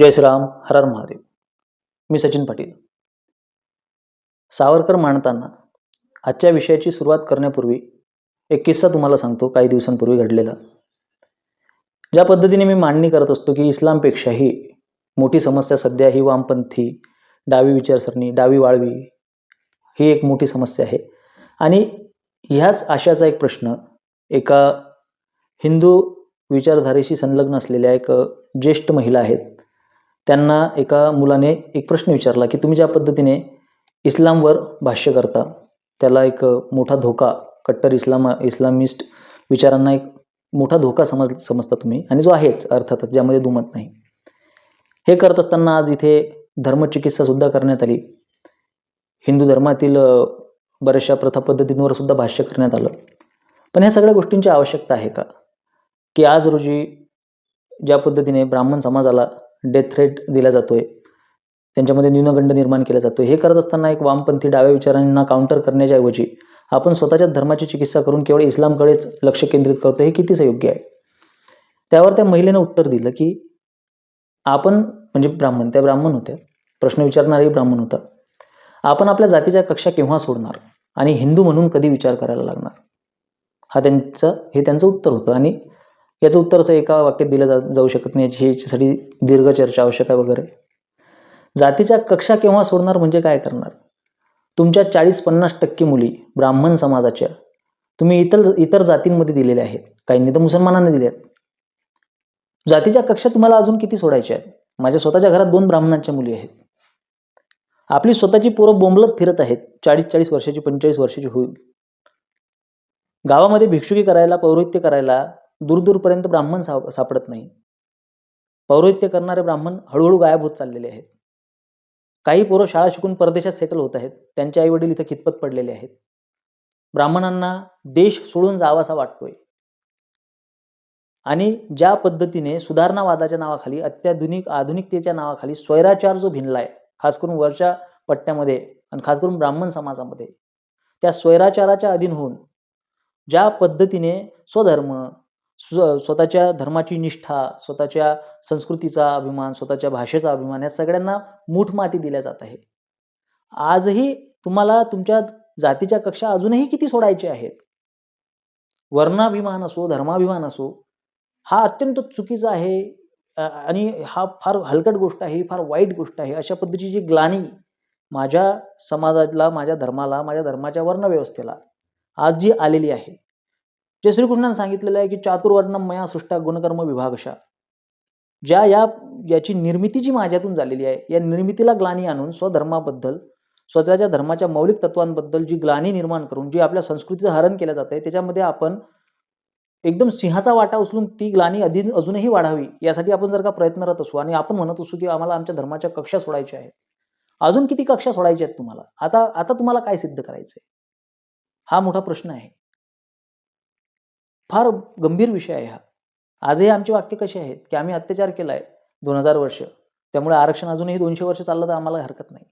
जय श्रीराम हर हर महादेव. मी सचिन पाटील. सावरकर मांडताना आजच्या विषयाची सुरुवात करण्यापूर्वी एक किस्सा तुम्हाला सांगतो काही दिवसांपूर्वी घडलेला. ज्या पद्धतीने मी मांडणी करत असतो की इस्लामपेक्षाही मोठी समस्या सध्या ही वामपंथी डावी विचारसरणी डावी वाळवी ही एक मोठी समस्या आहे. आणि ह्याच आशाचा एक प्रश्न एका हिंदू विचारधारेशी संलग्न असलेल्या एक ज्येष्ठ महिला आहेत त्यांना एका मुलाने एक प्रश्न विचारला की तुम्ही ज्या पद्धतीने इस्लामवर भाष्य करता त्याला एक मोठा धोका कट्टर इस्लाम इस्लामिस्ट विचारांना एक मोठा धोका समज समजता तुम्ही आणि जो आहेच अर्थातच ज्यामध्ये दुमत नाही. हे करत असताना आज इथे धर्मचिकित्सासुद्धा करण्यात आली. हिंदू धर्मातील बऱ्याचशा प्रथा पद्धतींवर सुद्धा भाष्य करण्यात आलं. पण ह्या सगळ्या गोष्टींची आवश्यकता आहे का? की आज रोजी ज्या पद्धतीने ब्राह्मण समाजाला डेथ थ्रेट दिला जातो आहे त्यांच्यामध्ये न्यूनगंड निर्माण केला जातो हे करत असताना एक वामपंथी डाव्या विचारांना काउंटर करण्याच्या ऐवजी आपण स्वतःच्या धर्माची चिकित्सा करून केवळ इस्लामकडेच लक्ष केंद्रित करतो हे कितीच योग्य आहे? त्यावर त्या महिलेनं उत्तर दिलं की आपण म्हणजे ब्राह्मण त्या ब्राह्मण होत्या. प्रश्न विचारणारही ब्राह्मण होता. आपण आपल्या जातीच्या कक्षा केव्हा सोडणार? आणि हिंदू म्हणून कधी विचार करायला लागणार? हा त्यांचं हे त्यांचं उत्तर होतं. आणि याचं उत्तर असं एका वाक्यात दिलं जा जाऊ शकत नाही याची याच्यासाठी दीर्घ चर्चा आवश्यक आहे वगैरे. जातीच्या कक्षा केव्हा सोडणार म्हणजे काय करणार? तुमच्या चाळीस पन्नास टक्के मुली ब्राह्मण समाजाच्या तुम्ही इतर इतर जातींमध्ये दिलेल्या आहेत. काहींनी तर मुसलमानांना दिल्या आहेत जातीच्या कक्षा तुम्हाला अजून किती सोडायच्या आहेत? माझ्या स्वतःच्या घरात दोन ब्राह्मणांच्या मुली आहेत. आपली स्वतःची पोरं बोंबलत फिरत आहेत. चाळीस चाळीस वर्षाची पंचेचाळीस वर्षाची होईल. गावामध्ये भिक्षुकी करायला पौरोहित्य करायला दूरदूरपर्यंत ब्राह्मण साप सापडत नाही. पौरोहित्य करणारे ब्राह्मण हळूहळू गायब होत चाललेले आहेत. काही पोरं शाळा शिकून परदेशात सेटल होत आहेत. त्यांचे आईवडील इथं कितपत पडलेले आहेत. ब्राह्मणांना देश सोडून जावासा वाटतोय. आणि ज्या पद्धतीने सुधारणावादाच्या नावाखाली अत्याधुनिक आधुनिकतेच्या नावाखाली स्वैराचार जो भिनलाय खास करून वरच्या पट्ट्यामध्ये आणि खास करून ब्राह्मण समाजामध्ये त्या स्वैराचाराच्या अधीन होऊन ज्या पद्धतीने स्वधर्म स्व स्वतःच्या धर्माची निष्ठा स्वतःच्या संस्कृतीचा अभिमान स्वतःच्या भाषेचा अभिमान या सगळ्यांना मूठ माती दिल्या जात आहे आजही तुम्हाला तुमच्या जातीच्या कक्षा अजूनही किती सोडायचे आहेत? वर्णाभिमान असो धर्माभिमान असो हा अत्यंत चुकीचा आहे. आणि हा फार हलकट गोष्ट आहे ही फार वाईट गोष्ट आहे. अशा पद्धतीची जी ग्लानी माझ्या समाजाला माझ्या धर्माला माझ्या धर्माच्या वर्णव्यवस्थेला आज जी आलेली आहे जे श्रीकृष्णाने सांगितलेलं आहे की चातुर्वर्ण मया सृष्टा गुणकर्म विभागशा. ज्या या याची निर्मिती जी माझ्यातून झालेली आहे या निर्मितीला ग्लानी आणून स्वधर्माबद्दल स्वतःच्या धर्माच्या मौलिक तत्वांबद्दल जी ग्लानी निर्माण करून जी आपल्या संस्कृतीचं हरण केलं जात आहे त्याच्यामध्ये आपण एकदम सिंहाचा वाटा उचलून ती ग्लानी अधी अजूनही वाढावी यासाठी आपण जर का प्रयत्नरत असू आणि आपण म्हणत असू की आम्हाला आमच्या धर्माच्या कक्षा सोडायच्या आहेत. अजून किती कक्षा सोडायच्या आहेत तुम्हाला? आता आता तुम्हाला काय सिद्ध करायचंय? हा मोठा प्रश्न आहे. फार गंभीर विषय आहे हा. आजही आमची वाक्य कशी आहेत की आम्ही अत्याचार केला आहे दोन हजार वर्ष त्यामुळे आरक्षण अजूनही दोनशे वर्ष चाललं तर आम्हाला हरकत नाही.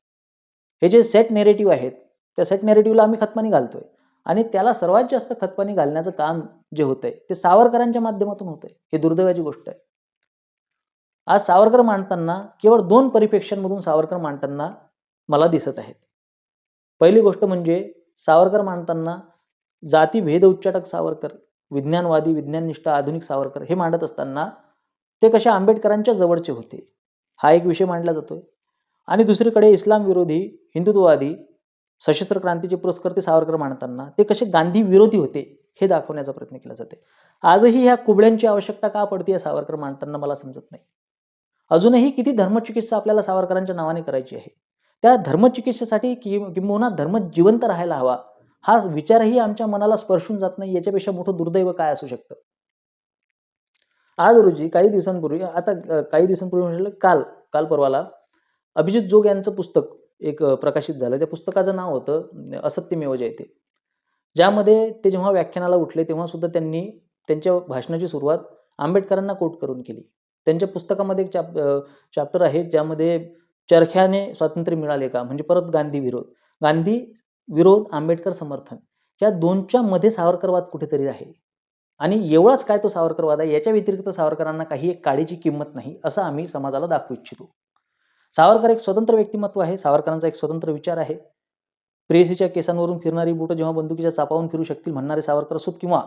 हे जे सेट नेरेटिव्ह आहेत त्या सेट नेरेटिव्हला आम्ही खतपाणी घालतोय. आणि त्याला सर्वात जास्त खतपाणी घालण्याचं काम जे होतंय ते सावरकरांच्या माध्यमातून होतंय. हे दुर्दैवाची गोष्ट आहे. आज सावरकर मांडताना केवळ दोन परिप्रेक्ष्यांमधून सावरकर मांडताना मला दिसत आहेत. पहिली गोष्ट म्हणजे सावरकर मांडताना जातीभेद उच्चाटक सावरकर विज्ञानवादी विज्ञाननिष्ठ आधुनिक सावरकर हे मांडत असताना ते कशा आंबेडकरांच्या जवळचे होते? हा एक विषय मांडला जातोय. आणि दुसरीकडे इस्लाम विरोधी हिंदुत्ववादी सशस्त्र क्रांतीचे पुरस्कार ते सावरकर मांडताना ते कसे गांधी विरोधी होते हे दाखवण्याचा प्रयत्न केला जाते आजही ह्या कुबड्यांची आवश्यकता का पडते या सावरकर मांडताना मला समजत नाही. अजूनही किती धर्मचिकित्सा आपल्याला सावरकरांच्या नावाने करायची आहे? त्या धर्मचिकित्सेसाठी कि किंबहुना धर्म जिवंत राहायला हवा हा विचारही आमच्या मनाला स्पर्शून जात नाही याच्यापेक्षा मोठं दुर्दैव काय असू शकतं? आज रोजी काही दिवसांपूर्वी आता काही दिवसांपूर्वी म्हटलं काल काल परवाला अभिजित जोग यांचं पुस्तक एक प्रकाशित झालं. त्या पुस्तकाचं नाव होतं असत्यमेव जयते. ज्यामध्ये ते जेव्हा व्याख्यानाला उठले तेव्हा सुद्धा त्यांनी त्यांच्या भाषणाची सुरुवात आंबेडकरांना कोट करून केली. त्यांच्या पुस्तकामध्ये एक चॅप चॅप्टर आहे ज्यामध्ये चरख्याने स्वातंत्र्य मिळाले का? म्हणजे परत गांधी विरोध. गांधी विरोध आंबेडकर समर्थन. या दोनच्या मध्ये सावरकरवाद कुठेतरी आहे. आणि एवढाच काय तो सावरकरवाद आहे याच्या व्यतिरिक्त सावरकरांना काही एक काळीची किंमत नाही असं आम्ही समाजाला दाखवू इच्छितो. सावरकर एक स्वतंत्र व्यक्तिमत्व आहे सावरकरांचा एक स्वतंत्र विचार आहे. प्रेयसीच्या केसांवरून फिरणारी बोटं जेव्हा बंदुकीच्या चापावून फिरू शकतील म्हणणारे सावरकर असोत किंवा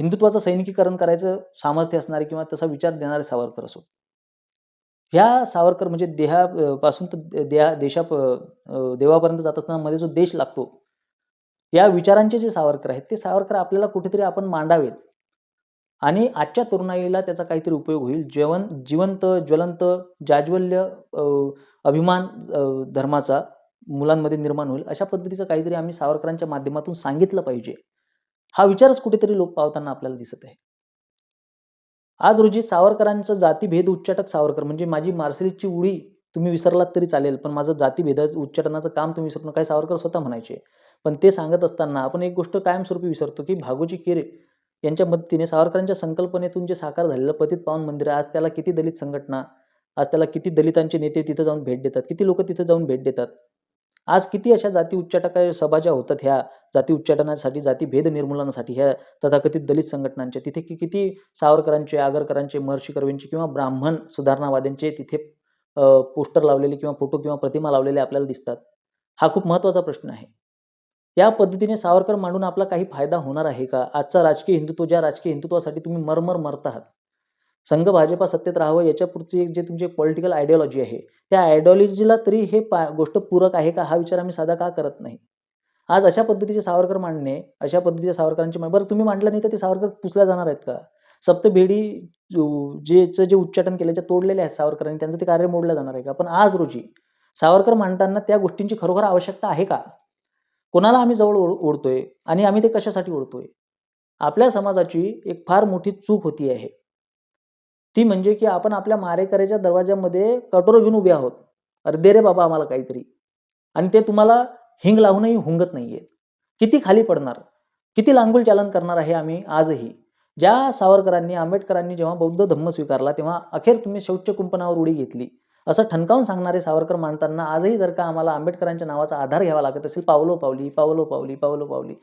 हिंदुत्वाचं सैनिकीकरण करायचं सामर्थ्य असणारे किंवा तसा विचार देणारे सावरकर असोत. ह्या सावरकर म्हणजे देहापासून तर देहा देशा देवापर्यंत जात असताना मध्ये जो देश लागतो या विचारांचे जे सावरकर आहेत ते सावरकर आपल्याला कुठेतरी आपण मांडावेत. आणि आजच्या तरुणाईला त्याचा काहीतरी उपयोग होईल. जेवण जिवंत ज्वलंत जाज्वल्य अभिमान धर्माचा मुलांमध्ये निर्माण होईल अशा पद्धतीचं काहीतरी आम्ही सावरकरांच्या माध्यमातून सांगितलं पाहिजे. हा विचारच कुठेतरी लोप पावताना आपल्याला दिसत आहे. आज रोजी सावरकरांचं जातीभेद उच्चाटक सावरकर म्हणजे माझी मार्सलीची उडी तुम्ही विसरलात तरी चालेल पण माझं जातीभेद उच्चाटनाचं काम तुम्ही विसरू नका सावरकर स्वतः म्हणायचे पण ते सांगत असताना आपण एक गोष्ट कायमस्वरूपी विसरतो की भागोजी केरे यांच्या मदतीने सावरकरांच्या संकल्पनेतून जे साकार झालेलं पतित पावन मंदिर आज त्याला किती दलित संघटना आज त्याला किती दलितांचे नेते तिथं जाऊन भेट देतात किती लोक तिथं जाऊन भेट देतात आज किती अशा जाती उच्चाटका सभा ज्या होतात ह्या जाती उच्चाटनासाठी जाती भेद निर्मूलनासाठी ह्या तथाकथित दलित संघटनांच्या तिथे कि किती सावरकरांचे आगरकरांचे महर्षी कर्वेंचे किंवा ब्राह्मण सुधारणावाद्यांचे तिथे पोस्टर लावलेले किंवा फोटो किंवा प्रतिमा लावलेले आपल्याला दिसतात. हा खूप महत्त्वाचा प्रश्न आहे. या पद्धतीने सावरकर मांडून आपला काही फायदा होणार आहे का? आजचा राजकीय हिंदुत्व ज्या राजकीय हिंदुत्वासाठी तुम्ही मरमर मरत आहात. संघ भाजपा सत्तेत राहावं याच्यापुढची एक जे तुमची पॉलिटिकल आयडिओलॉजी आहे. त्या आयडिओलॉजीला तरी हे पा गोष्ट पूरक आहे का? हा विचार आम्ही साधा का करत नाही? आज अशा पद्धतीचे सावरकर मांडणे अशा पद्धतीच्या सावरकरांची बरं तुम्ही मांडलं नाही तर ते सावरकर पुसल्या जाणार आहेत का? सप्तभेडी जेचं जे उच्चाटन केलं केल्याचे तोडलेले आहेत सावरकरांनी त्यांचं ते कार्य मोडलं जाणार आहे का? पण आज रोजी सावरकर मांडताना त्या गोष्टींची खरोखर आवश्यकता आहे का? कोणाला आम्ही जवळ ओढतोय? आणि आम्ही ते कशासाठी ओढतोय? आपल्या समाजाची एक फार मोठी चूक होती आहे. ती म्हणजे की आपण आपल्या मारेकऱ्याच्या दरवाजामध्ये कटोरं घेऊन उभे आहोत. अरे दे रे बाबा आम्हाला काहीतरी. आणि ते तुम्हाला हिंग लावूनही हुंगत नाहीये. किती खाली पडणार? किती लांगुल चालन करणार आहे आम्ही आजही? ज्या सावरकरांनी आंबेडकरांनी जेव्हा बौद्ध धम्म स्वीकारला तेव्हा अखेर तुम्ही शौच कुंपणावर उडी घेतली. असं ठणकावून सांगणारे सावरकर मांडताना आजही जर का आम्हाला आंबेडकरांच्या नावाचा आधार घ्यावा लागत असेल पावलो पावली पावलो पावली पावलो पावली.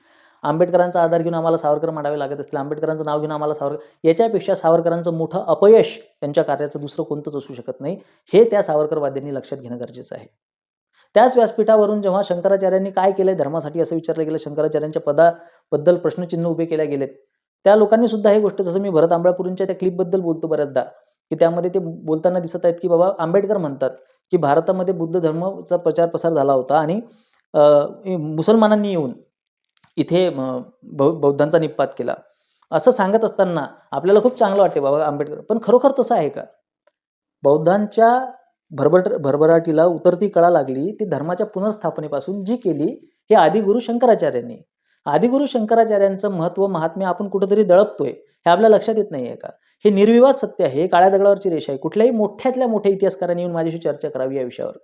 आंबेडकरांचा आधार घेऊन आम्हाला सावरकर मांडावे लागत असतील आंबेडकरांचं नाव घेऊन आम्हाला सावरकर याच्यापेक्षा सावरकरांचं मोठं अपयश त्यांच्या कार्याचं दुसरं कोणतंच असू शकत नाही हे त्या सावरकरवाद्यांनी लक्षात घेणं गरजेचं आहे. त्याच व्यासपीठावरून जेव्हा शंकराचार्यांनी काय केलंय धर्मासाठी असं विचारलं गेलं शंकराचार्यांच्या पदाबद्दल प्रश्नचिन्ह उभे केल्या गेलेत. त्या लोकांनी सुद्धा हे गोष्ट जसं मी भरत आंबळापूरच्या त्या क्लिपबद्दल बोलतो बऱ्याचदा की त्यामध्ये ते बोलताना दिसत आहेत की बाबा आंबेडकर म्हणतात की भारतामध्ये बुद्ध धर्माचा प्रचार प्रसार झाला होता आणि मुसलमानांनी येऊन इथे बौ बौद्धांचा निपात केला. असं सांगत असताना आपल्याला खूप चांगलं वाटते बाबा आंबेडकर. पण खरोखर तसं आहे का? बौद्धांच्या भरभट भरभराटीला उतरती कळा लागली ती धर्माच्या पुनर्स्थापनेपासून जी केली हे आदिगुरु शंकराचार्यांनी. आदिगुरु शंकराचार्यांचं महत्त्व महात्म्य आपण कुठंतरी दळपतोय हे आपल्या लक्षात येत नाहीये का? हे निर्विवाद सत्य आहे काळ्या दगडावरची रेषा आहे. कुठल्याही मोठ्यातल्या मोठ्या इतिहासकारांनी येऊन माझ्याशी चर्चा करावी या विषयावर.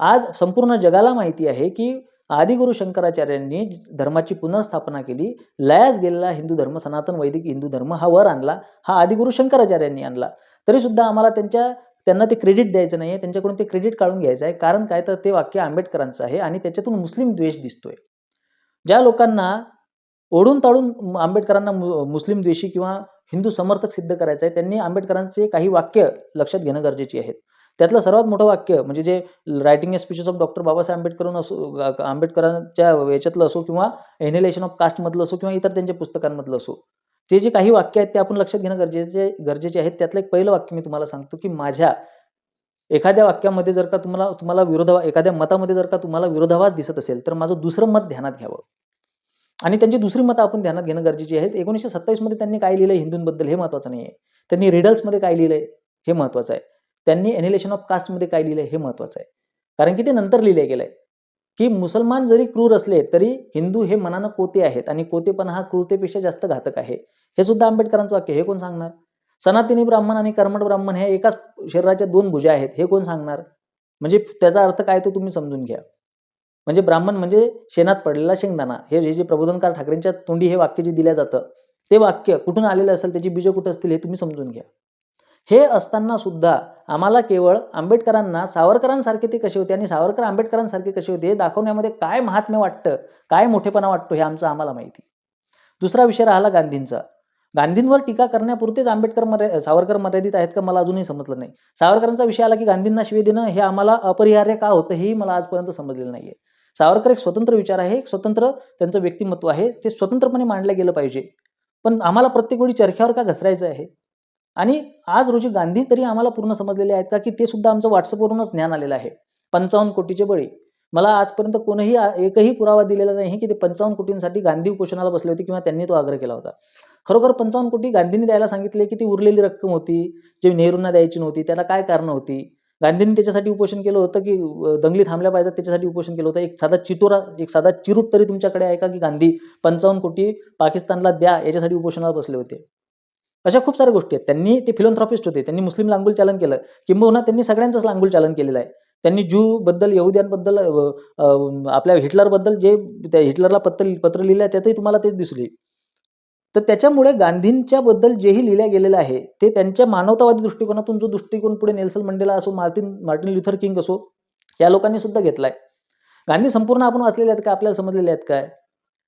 आज संपूर्ण जगाला माहिती आहे की आदिगुरु शंकराचार्यांनी धर्माची पुनर्स्थापना केली. लयास गेलेला हिंदू धर्म सनातन वैदिक हिंदू धर्म हा वर आणला. हा आदिगुरु शंकराचार्यांनी आणला. तरी सुद्धा आम्हाला त्यांच्या त्यांना ते क्रेडिट द्यायचं नाही त्यांच्याकडून ते क्रेडिट काढून घ्यायचं आहे. कारण काय तर ते वाक्य आंबेडकरांचं आहे आणि त्याच्यातून मुस्लिम द्वेष दिसतोय. ज्या लोकांना ओढून ताडून आंबेडकरांना मु- मुस्लिम द्वेषी किंवा हिंदू समर्थक सिद्ध करायचं आहे त्यांनी आंबेडकरांचे काही वाक्य लक्षात घेणं गरजेची आहेत त्यातलं सर्वात मोठं वाक्य म्हणजे जे writing speeches of doctor Babasaheb Ambedkar असो आंबेडकरांच्या याच्यातलं असो किंवा एनिलेशन ऑफ कास्टमधलं असो किंवा इतर त्यांच्या पुस्तकांमधलं असो ते जे काही वाक्य आहेत ते आपण लक्षात घेणं गरजेचे गरजेचे आहेत. त्यातलं एक पहिलं वाक्य मी तुम्हाला सांगतो की माझ्या एखाद्या वाक्यामध्ये जर का तुम्हाला तुम्हाला विरोधा एखाद्या मतामध्ये जर का तुम्हाला विरोधावास दिसत असेल तर माझं दुसरं मत ध्यानात घ्यावं. आणि त्यांची दुसरी मतं आपण ध्यानात घेणं गरजेची आहेत. एकोणीसशे सत्तावीसमध्ये त्यांनी काय लिहिलं हिंदूंबद्दल हे महत्त्वाचं नाही आहे त्यांनी रिडल्समध्ये काय लिहिलंय? हे महत्त्वाचं आहे. त्यांनी एनिलेशन ऑफ कास्टमध्ये काय लिहिलंय हे महत्वाचं आहे. कारण की ते नंतर लिहिले गेलंय. की मुसलमान जरी क्रूर असले तरी हिंदू हे मनानं कोते आहेत आणि कोतेपणा हा क्रूरतेपेक्षा जास्त घातक आहे. हे सुद्धा आंबेडकरांचं वाक्य हे कोण सांगणार? सनातनी ब्राह्मण आणि कर्मठ ब्राह्मण हे एकाच शरीराच्या दोन भुजा आहेत. हे कोण सांगणार? म्हणजे त्याचा अर्थ काय तो तुम्ही समजून घ्या. म्हणजे ब्राह्मण म्हणजे शेणात पडलेला शेंगदाणा. हे जे जे प्रबोधनकार ठाकरेंच्या तोंडी हे वाक्य जे दिल्या जातं ते वाक्य कुठून आलेलं असेल त्याची बीजं कुठं असतील हे तुम्ही समजून घ्या. हे असताना सुद्धा आम्हाला केवळ आंबेडकरांना सावरकरांसारखे ते कसे होते आणि सावरकर आंबेडकरांसारखे कसे होते हे दाखवण्यामध्ये काय महात्म्य वाटतं काय मोठेपणा वाटतो हे आमचं आम्हाला माहिती दुसरा विषय राहिला गांधींचा. गांधींवर टीका करण्यापुरतेच आंबेडकर मर्या सावरकर मर्यादित आहेत का मला अजूनही समजलं नाही. सावरकरांचा विषय आला की गांधींना शिवे देणं हे आम्हाला अपरिहार्य का होतं हेही मला आजपर्यंत समजलेलं नाही आहे सावरकर एक स्वतंत्र विचार आहे एक स्वतंत्र त्यांचं व्यक्तिमत्व आहे ते स्वतंत्रपणे मांडलं गेलं पाहिजे. पण आम्हाला प्रत्येक वेळी चरख्यावर का घसरायचं आहे? आणि आज रोजी गांधी तरी आम्हाला पूर्ण समजलेले आहेत का की ते सुद्धा आमचं व्हॉट्सअपवरूनच ज्ञान आलेलं आहे. पंचावन्न कोटीचे बळी. मला आजपर्यंत कोणीही एकही पुरावा दिलेला नाही की ते पंचावन्न कोटींसाठी गांधी उपोषणाला बसले होते किंवा त्यांनी तो आग्रह केला होता. खरोखर पंचावन्न कोटी गांधींनी द्यायला सांगितले की ती उरलेली रक्कम होती जे नेहरूंना द्यायची नव्हती त्याला काय कारण होती? गांधींनी त्याच्यासाठी उपोषण केलं होतं की दंगली थांबल्या पाहिजेत त्याच्यासाठी उपोषण केलं होतं? एक साधा चितोरा एक साधा चिरूट तरी तुमच्याकडे आहे का की गांधी पंचावन्न कोटी पाकिस्तानला द्या याच्यासाठी उपोषणाला बसले होते? अशा खूप साऱ्या गोष्टी आहेत. त्यांनी ते फिलोथ्रॉपिस्ट होते. त्यांनी मुस्लिम लांगुल चालन केलं. किंबहुना त्यांनी सगळ्यांचंच लांगुल चालन केलेलं आहे. त्यांनी ज्यू बद्दल यहुद्यांबद्दल आपल्या हिटलरबद्दल जे त्या हिटलरला पत्र पत्र लिहिलं आहे त्यातही तुम्हाला तेच दिसली तर त्याच्यामुळे गांधींच्या बद्दल जेही लिहिल्या गेलेलं आहे ते त्यांच्या मानवतावादी दृष्टिकोनातून जो दृष्टिकोन पुढे नेल्सन मंडेला असो मार्टिन मार्टिन लुथर किंग असो या लोकांनी सुद्धा घेतलाय. गांधी संपूर्ण आपण वाचलेले आहेत का? आपल्याला समजलेले आहेत काय?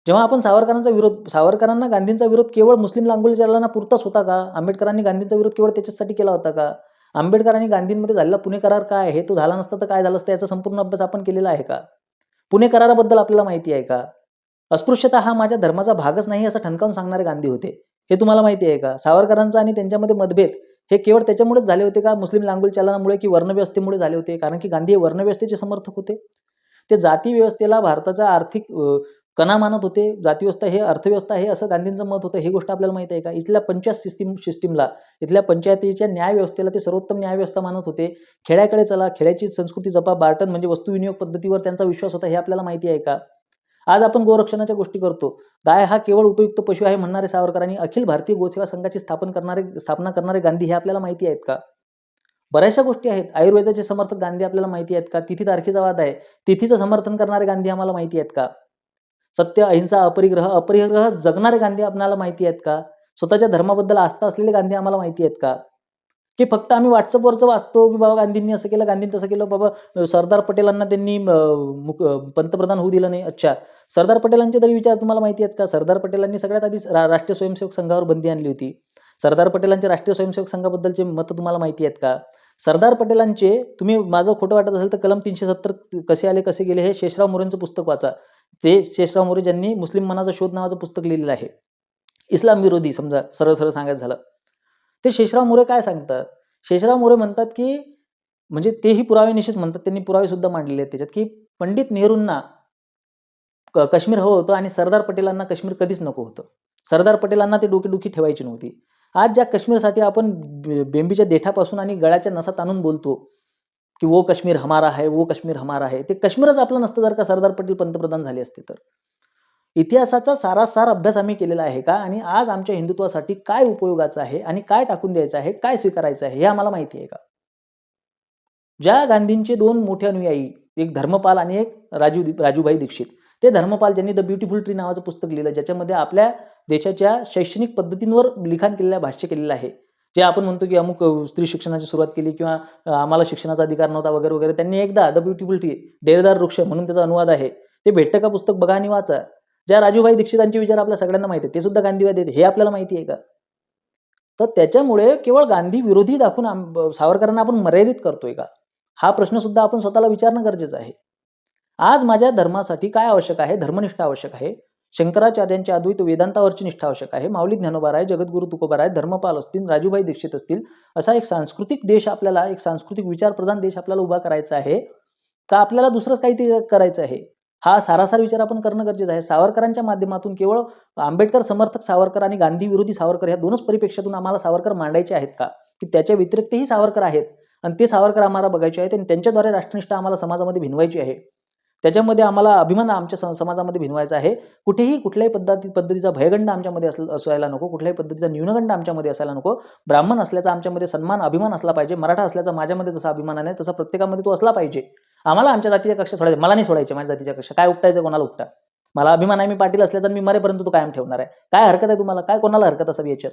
जेव्हा आपण सावरकरांचा विरोध सावरकरांना गांधींचा विरोध केवळ मुस्लिम लांगोली चालना पुरताच होता का? आंबेडकरांनी गांधींचा विरोध केवळ त्याच्यासाठी केला होता का? आंबेडकरांनी गांधींमध्ये झालेला पुणे करार काय? आहे तो झाला नसता तर काय झालं असतं? याचा संपूर्ण अभ्यास आपण केलेला आहे का? पुणे कराराबद्दल आपल्याला माहिती आहे का? अस्पृश्यता हा माझ्या धर्माचा भागच नाही असं ठणकावून सांगणारे गांधी होते. हे तुम्हाला माहिती आहे का? सावरकरांचा आणि त्यांच्यामध्ये मतभेद हे केवळ त्याच्यामुळेच झाले होते का? मुस्लिम लांगुल चालनामुळे की वर्णव्यवस्थेमुळे झाले होते? कारण की गांधी हे वर्णव्यवस्थेचे समर्थक होते. ते जाती व्यवस्थेला भारताचा आर्थिक कणा मानत होते जातीव्यवस्था हे अर्थव्यवस्था आहे असं गांधींचं मत होतं ही गोष्ट आपल्याला माहिती आहे का? इथल्या पंचायत सिस्टीम सिस्टीमला इथल्या पंचायतीच्या न्यायव्यवस्थेला ते सर्वोत्तम न्यायव्यवस्था मानत होते. खेड्याकडे चला खेड्याची संस्कृती जपा बार्टन म्हणजे वस्तू विनियोग पद्धतीवर त्यांचा विश्वास होता हे आपल्याला माहिती आहे का? आज आपण गोरक्षणाच्या गोष्टी करतो. गाय हा केवळ उपयुक्त पशु आहे म्हणणारे सावरकरांनी अखिल भारतीय गोसेवा संघाची स्थापन करणारे स्थापना करणारे गांधी हे आपल्याला माहिती आहेत का? बऱ्याचशा गोष्टी आहेत. आयुर्वेदाचे समर्थक गांधी आपल्याला माहिती आहेत का? तिथी तारखेचा वाद आहे. तिथीचं समर्थन करणारे गांधी आम्हाला माहिती आहेत का? सत्य अहिंसा अपरिग्रह अपरिग्रह जगणारे गांधी आपल्याला माहिती आहेत का? स्वतःच्या धर्माबद्दल आस्था असलेले गांधी आम्हाला माहिती आहेत का? की फक्त आम्ही व्हॉट्सअपवरचं वाचतो की बाबा गांधींनी असं केलं गांधींनी तसं केलं बाबा सरदार पटेलांना त्यांनी मुक- पंतप्रधान होऊ दिलं नाही. अच्छा. सरदार पटेलांचे तरी विचार तुम्हाला माहिती आहेत का? सरदार पटेलांनी सगळ्यात आधी रा- राष्ट्रीय स्वयंसेवक संघावर बंदी आणली होती. सरदार पटेलांचे राष्ट्रीय स्वयंसेवक संघाबद्दलचे मतं तुम्हाला माहिती आहेत का? सरदार पटेलांचे तुम्ही माझं खोटं वाटत असेल तर कलम तीनशे सत्तर कसे आले कसे गेले हे शेषराव मोरेंचं पुस्तक वाचा. ते शेषराव मोरे ज्यांनी मुस्लिम मनाचा शोध नावाचं पुस्तक लिहिलेलं आहे. इस्लाम विरोधी समजा सरळ सरळ सांगायचं झालं. ते शेषराव मोरे काय सांगतात? शेषराव मोरे म्हणतात की म्हणजे तेही पुरावे निश्चित म्हणतात. त्यांनी पुरावे सुद्धा मांडलेले आहेत त्याच्यात की पंडित नेहरूंना काश्मीर हवं होतं आणि सरदार पटेलांना काश्मीर कधीच नको होतं. सरदार पटेलांना ते डोकेदुखी ठेवायची नव्हती. आज ज्या काश्मीरसाठी आपण बेंबीच्या देठापासून आणि गळ्याच्या नसात आणून बोलतो की वो काश्मीर हमारा आहे वो काश्मीर हमारा आहे. ते काश्मीरच आपलं नसतं जर का सरदार पटेल पंतप्रधान झाले असते तर. इतिहासाचा सारासार अभ्यास आम्ही केलेला आहे का? आणि आज आमच्या हिंदुत्वासाठी काय उपयोगाचं आहे? आणि काय टाकून द्यायचं आहे? काय स्वीकारायचं आहे? हे आम्हाला माहिती आहे का? ज्या गांधींचे दोन मोठे अनुयायी एक धर्मपाल आणि एक राजू राजूभाई दीक्षित ते धर्मपाल ज्यांनी द ब्युटिफुल ट्री नावाचं पुस्तक लिहिलं ज्याच्यामध्ये आपल्या देशाच्या शैक्षणिक पद्धतींवर लिखाण केलेलं भाष्य केलेलं आहे जे आपण म्हणतो की अमुक स्त्री शिक्षणाची सुरुवात केली किंवा आम्हाला शिक्षणाचा अधिकार नव्हता वगैरे वगैरे त्यांनी एकदा द ब्युटिफुल ट्री डेरेदार वृक्ष म्हणून त्याचा अनुवाद आहे. ते भेटतं का पुस्तक बघा आणि वाचा. ज्या राजूभाई दीक्षितांचे विचार आपल्या सगळ्यांना माहिती आहेत ते सुद्धा गांधीवादी आहेत. हे आपल्याला माहिती आहे का? तर त्याच्यामुळे केवळ गांधी विरोधी दाखवून सावरकरांना आपण मर्यादित करतोय का? हा प्रश्न सुद्धा आपण स्वतःला विचारणं गरजेचं आहे. आज माझ्या धर्मासाठी काय आवश्यक आहे? धर्मनिष्ठा आवश्यक आहे. शंकराचार्यांच्या अद्वैत वेदांतावरची निष्ठा आवश्यक आहे. माऊली ज्ञानोबा आहे जगद्गुरु तुकोबा आहे धर्मपाल असतील राजूभाई दीक्षित असतील असा एक सांस्कृतिक देश आपल्याला एक सांस्कृतिक विचारप्रधान देश आपल्याला उभा करायचा आहे. का आपल्याला दुसरंच काहीतरी करायचं आहे? हा सारासार विचार आपण करणं गरजेचं आहे. सावरकरांच्या माध्यमातून केवळ आंबेडकर समर्थक सावरकर आणि गांधी विरोधी सावरकर ह्या दोनच परिपेक्षातून आम्हाला सावरकर मांडायचे आहेत का? की त्याच्या व्यतिरिक्तही सावरकर आहेत. आणि ते सावरकर आम्हाला बघायचे आहेत आणि त्यांच्याद्वारे राष्ट्रनिष्ठा आम्हाला समाजामध्ये भिनवायची आहे. त्याच्यामध्ये आम्हाला अभिमान आमच्या स- समाजामध्ये भिनवायचा आहे. कुठेही कुठल्याही पद्धती पद्धतीचा भयगंड आमच्यामध्ये असला असायला नको. कुठल्याही पद्धतीचा न्यूनगंड आमच्यामध्ये असायला नको. ब्राह्मण असल्याचा आमच्यामध्ये सन्मान अभिमान असला पाहिजे. मराठा असल्याचा माझ्यामध्ये जसा अभिमान आहे तसा प्रत्येकामध्ये तो असला पाहिजे. आम्हाला आमच्या जातीच्या कक्षा सोडायचे. मला नाही सोडायचे माझ्या जातीच्या कक्षा. काय उपटायचं कोणाला उपटा? मला अभिमान आहे मी पाटील असल्याचा आणि मी मरेपर्यंत तो कायम ठेवणार आहे. काय हरकत आहे तुम्हाला? काय कोणाला हरकत असावी याच्यात?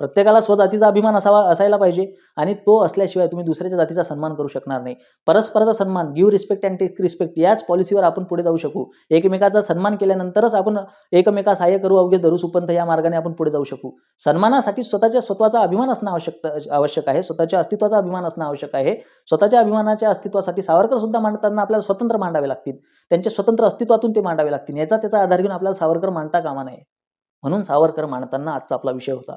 प्रत्येकाला स्वजातीचा अभिमान असावा असायला पाहिजे. आणि तो असल्याशिवाय तुम्ही दुसऱ्याच्या जातीचा सन्मान करू शकणार नाही. परस्पराचा सन्मान give respect and take respect याच पॉलिसीवर आपण पुढे जाऊ शकू. एकमेकाचा सन्मान केल्यानंतरच आपण एकमेका सहाय्य करू अवघे धरू सुपंथ या मार्गाने आपण पुढे जाऊ शकू. सन्मानासाठी स्वतःच्या स्वतःचा अभिमान असणं आवश्यक आवश्यक आहे. स्वतःच्या अस्तित्वाचा अभिमान असणं आवश्यक आहे. स्वतःच्या अभिमानाच्या अस्तित्वासाठी सावरकर सुद्धा मांडताना आपल्याला स्वतंत्र मांडावे लागतील. त्यांच्या स्वतंत्र अस्तित्वातून ते मांडावे लागतील. याचा त्याचा आधार घेऊन आपल्याला सावरकर मांडता कामा नये. म्हणून सावरकर मांडताना आजचा आपला विषय होता.